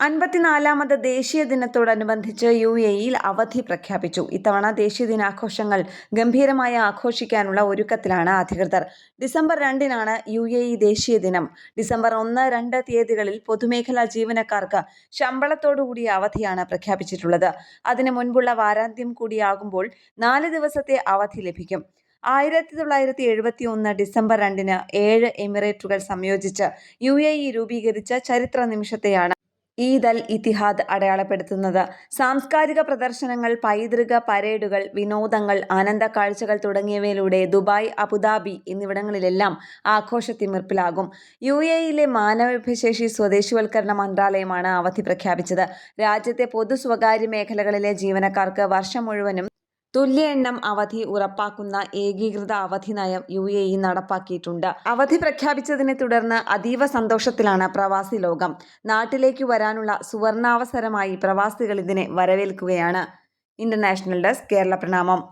അൻപത്തിനാലാമത് ദേശീയ ദിനത്തോടനുബന്ധിച്ച് U A ഇയിൽ അവധി പ്രഖ്യാപിച്ചു. ഇത്തവണ ദേശീയ ദിനാഘോഷങ്ങൾ ഗംഭീരമായി ആഘോഷിക്കാനുള്ള ഒരുക്കത്തിലാണ് അധികൃതർ. ഡിസംബർ രണ്ടിനാണ് യു എ ഇ ദേശീയ ദിനം. ഡിസംബർ ഒന്ന് രണ്ട് തീയതികളിൽ പൊതുമേഖലാ ജീവനക്കാർക്ക് ശമ്പളത്തോടുകൂടിയ അവധിയാണ് പ്രഖ്യാപിച്ചിട്ടുള്ളത്. അതിനു മുൻപുള്ള വാരാന്ത്യം കൂടിയാകുമ്പോൾ നാല് ദിവസത്തെ അവധി ലഭിക്കും. ആയിരത്തി തൊള്ളായിരത്തി എഴുപത്തി ഒന്ന് ഡിസംബർ രണ്ടിന് ഏഴ് എമിറേറ്റുകൾ സംയോജിച്ച് യു എ ഇ രൂപീകരിച്ച ചരിത്ര നിമിഷത്തെയാണ് ഈദ് അൽ ഇത്തിഹാദ് അടയാളപ്പെടുത്തുന്നത്. സാംസ്കാരിക പ്രദർശനങ്ങൾ പൈതൃക പരേഡുകൾ വിനോദങ്ങൾ ആനന്ദ കാഴ്ചകൾ തുടങ്ങിയവയിലൂടെ ദുബായ് അബുദാബി എന്നിവിടങ്ങളിലെല്ലാം ആഘോഷത്തിമിർപ്പിലാകും യു എ യിലെ മാനവവിഭവശേഷി സ്വദേശിവൽക്കരണ മന്ത്രാലയമാണ് അവധി പ്രഖ്യാപിച്ചത്. രാജ്യത്തെ പൊതു സ്വകാര്യ മേഖലകളിലെ ജീവനക്കാർക്ക് വർഷം മുഴുവനും തുല്യ എണ്ണം അവധി ഉറപ്പാക്കുന്ന ഏകീകൃത അവധി നയം യു എ ഇ നടപ്പാക്കിയിട്ടുണ്ട്. അവധി പ്രഖ്യാപിച്ചതിനെ തുടർന്ന് അതീവ സന്തോഷത്തിലാണ് പ്രവാസി ലോകം. നാട്ടിലേക്ക് വരാനുള്ള സുവർണാവസരമായി പ്രവാസികൾ ഇതിനെ വരവേൽക്കുകയാണ്. ഇന്റർനാഷണൽ ഡെസ്ക് കേരള പ്രണാമം.